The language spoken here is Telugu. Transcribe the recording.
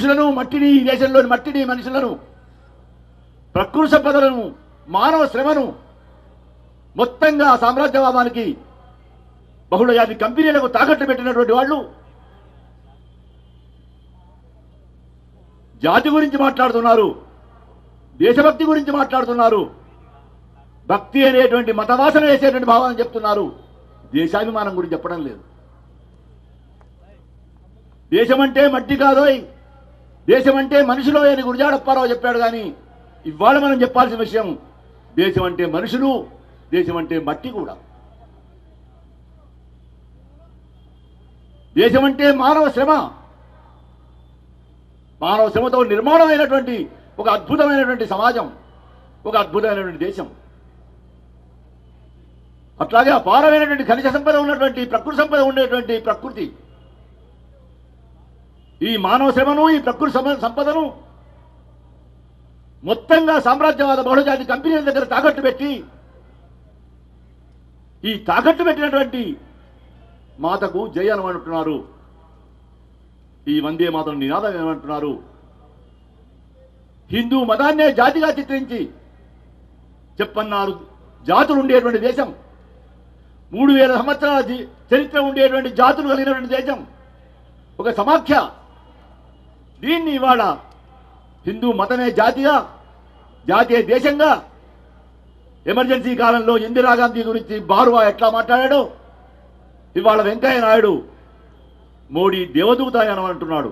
మనుషులను మట్టిని ఈ దేశంలోని మట్టిని మనుషులను ప్రకృతి సంపదలను మానవ శ్రమను మొత్తంగా సామ్రాజ్యవాదానికి బహుళ జాతి కంపెనీలకు తాకట్టు పెట్టినటువంటి వాళ్ళు జాతి గురించి మాట్లాడుతున్నారు దేశభక్తి గురించి మాట్లాడుతున్నారు భక్తి అనేటువంటి మతవాసన వేసేటువంటి భావాన్ని చెప్తున్నారు. దేశాభిమానం గురించి చెప్పడం లేదు. దేశమంటే మట్టి కాదోయ్. దేశం అంటే మనుషులో అని గురజాడప్పారావు చెప్పాడు కానీ ఇవాళ మనం చెప్పాల్సిన విషయం దేశం అంటే మనుషులు దేశం అంటే మట్టి కూడా. దేశం అంటే మానవ శ్రమ. మానవ శ్రమతో నిర్మాణమైనటువంటి ఒక అద్భుతమైనటువంటి సమాజం ఒక అద్భుతమైనటువంటి దేశం. అట్లాగే అపారమైనటువంటి ఖనిజ సంపద ఉన్నటువంటి ప్రకృతి సంపద ఉండేటువంటి ప్రకృతి. ఈ మానవ శ్రమను ఈ ప్రకృతి సంపదను మొత్తంగా సామ్రాజ్యవాద బహుళజాతి కంపెనీల దగ్గర తాకట్టు పెట్టి ఈ తాకట్టు పెట్టినటువంటి మాతకు జయ ఈ వందే మాతను నినాదం ఏమంటున్నారు హిందూ మతాన్నే జాతిగా చిత్రించి చెప్పన్నారు. జాతులు ఉండేటువంటి దేశం. మూడు వేల సంవత్సరాల చరిత్ర ఉండేటువంటి జాతులు కలిగినటువంటి దేశం. ఒక సమాఖ్య. దీన్ని ఇవాళ హిందూ మతమే జాతిగా జాతీయ దేశంగా? ఎమర్జెన్సీ కాలంలో ఇందిరాగాంధీ గురించి బారువా ఎట్లా మాట్లాడాడో? ఇవాళ వెంకయ్య నాయుడు మోడీ దేవదూత అని అంటున్నాడు.